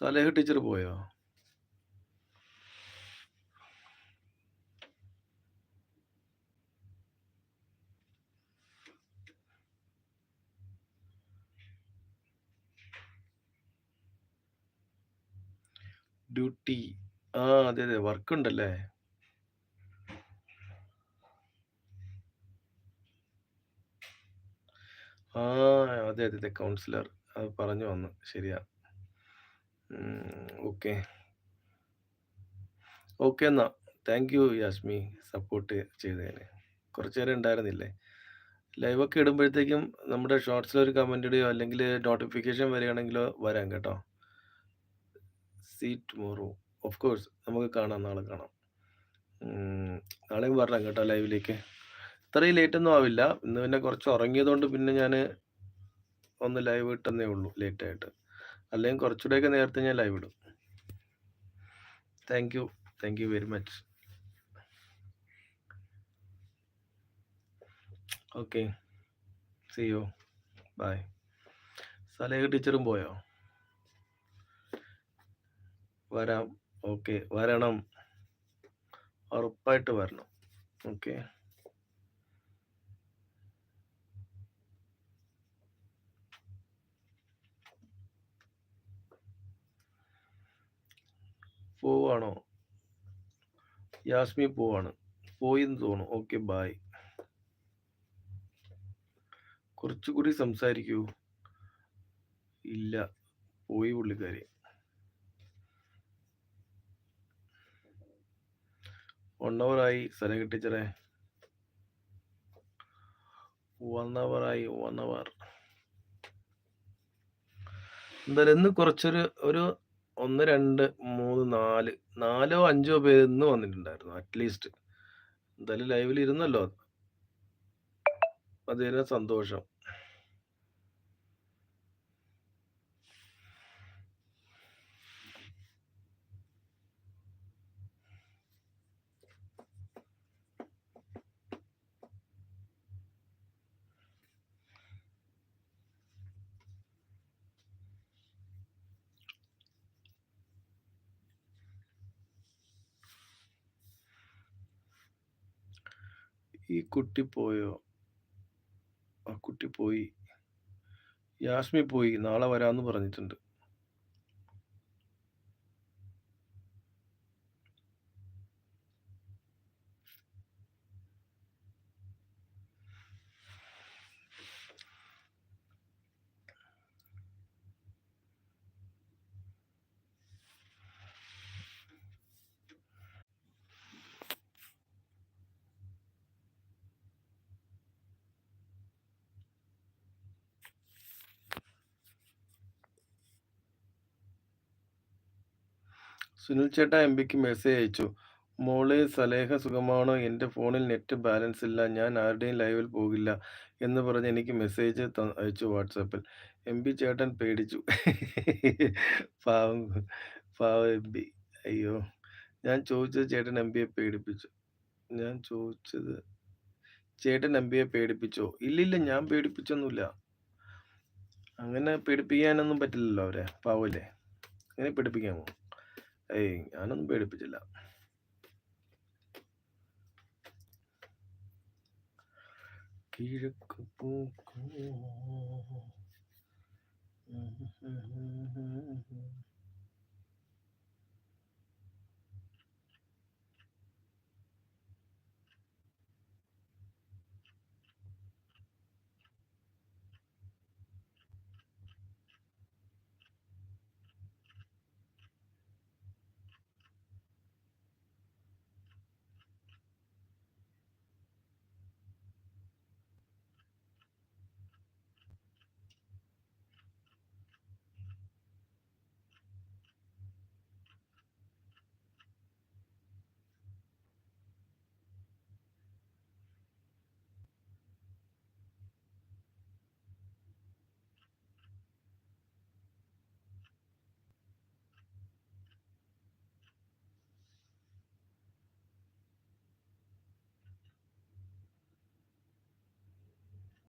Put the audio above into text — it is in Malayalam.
സലേഹ ടീച്ചർ പോയോ? ഡ്യൂട്ടി. ആ അതെ അതെ വർക്ക് ഉണ്ടല്ലേ ആ അതെ അതെ അതെ കൗൺസിലർ. അത് പറഞ്ഞു വന്നു. ശരിയാ. ഓക്കെ ഓക്കെ എന്നാ. താങ്ക് യു യാസ്മി സപ്പോർട്ട് ചെയ്തതിന്. കുറച്ച് നേരം ഉണ്ടായിരുന്നില്ലേ? ലൈവൊക്കെ ഇടുമ്പോഴത്തേക്കും നമ്മുടെ ഷോർട്സിൽ ഒരു കമന്റ് ഇടുകയോ അല്ലെങ്കിൽ നോട്ടിഫിക്കേഷൻ വരികയാണെങ്കിലോ വരാം കേട്ടോ. സീറ്റ് ടുമോറോ ഓഫ് കോഴ്സ് നമുക്ക് കാണാം നാളെ കാണാം. നാളെയും വരണം കേട്ടോ ലൈവിലേക്ക് ഇത്രയും ലേറ്റ് ഒന്നും ആവില്ല. ഇന്ന് പിന്നെ കുറച്ച് ഉറങ്ങിയതുകൊണ്ട് പിന്നെ ഞാൻ ഒന്ന് ലൈവ് ഇട്ടെന്നേ ഉള്ളൂ ലേറ്റ് ആയിട്ട്. അല്ലെങ്കിൽ കുറച്ചുകൂടെയൊക്കെ നേരത്തെ ഞാൻ ലൈവ് ഇടും. Thank you thank you very much okay see you bye Saleha ടീച്ചറും പോയോ? വരാം. ഓക്കെ വരണം. ഉറപ്പായിട്ട് വരണം. ഓക്കെ പോവാണോ? യാസ്മി പോവാണ്. പോയി എന്ന് തോന്നുന്നു. Okay bye. കുറച്ചുകൂടി സംസാരിക്കൂ. ഇല്ല പോയി പുള്ളിക്കാരി. വൺ ആയി. സലേഹ ടീച്ചറെ വൺ ആയി. വൺ അവർ എന്തായാലും ഇന്ന് കുറച്ചൊരു ഒരു ഒന്ന് രണ്ട് മൂന്ന് നാല്. നാലോ അഞ്ചോ പേര് ഇന്ന് വന്നിട്ടുണ്ടായിരുന്നു അറ്റ്ലീസ്റ്റ് എന്തായാലും ലൈവിൽ ഇരുന്നല്ലോ. അത്. അതിന് സന്തോഷം. ഈ കുട്ടി പോയോ? ആ കുട്ടി പോയി. യാസ്മി പോയി. നാളെ വരാന്ന് പറഞ്ഞിട്ടുണ്ട്. സുനിൽ ചേട്ടാ എം പിക്ക് മെസ്സേജ് അയച്ചു. മോളെ സലേഹ സുഖമാണോ? എന്റെ ഫോണിൽ നെറ്റ് ബാലൻസ് ഇല്ല. ഞാൻ ആരുടെയും ലൈവിൽ പോകില്ല എന്ന് പറഞ്ഞ് എനിക്ക് മെസ്സേജ് അയച്ചു വാട്സാപ്പിൽ എം പി ചേട്ടൻ പേടിച്ചു. പാവം പാവം എം പി. അയ്യോ. ഞാൻ ചോദിച്ചത് ചേട്ടൻ എം പിയെ പേടിപ്പിച്ചു. ഞാൻ ചോദിച്ചത് ചേട്ടൻ എം പിയെ പേടിപ്പിച്ചോ? ഇല്ലില്ല ഞാൻ പേടിപ്പിച്ചൊന്നുമില്ല. അങ്ങനെ പേടിപ്പിക്കാനൊന്നും പറ്റില്ലല്ലോ അവരെ. പാവല്ലേ. അങ്ങനെ പേടിപ്പിക്കാമോ? ഏയ് ഞാനൊന്നും പേടിപ്പിച്ചില്ല. കിഴക്ക് പൂക്കോ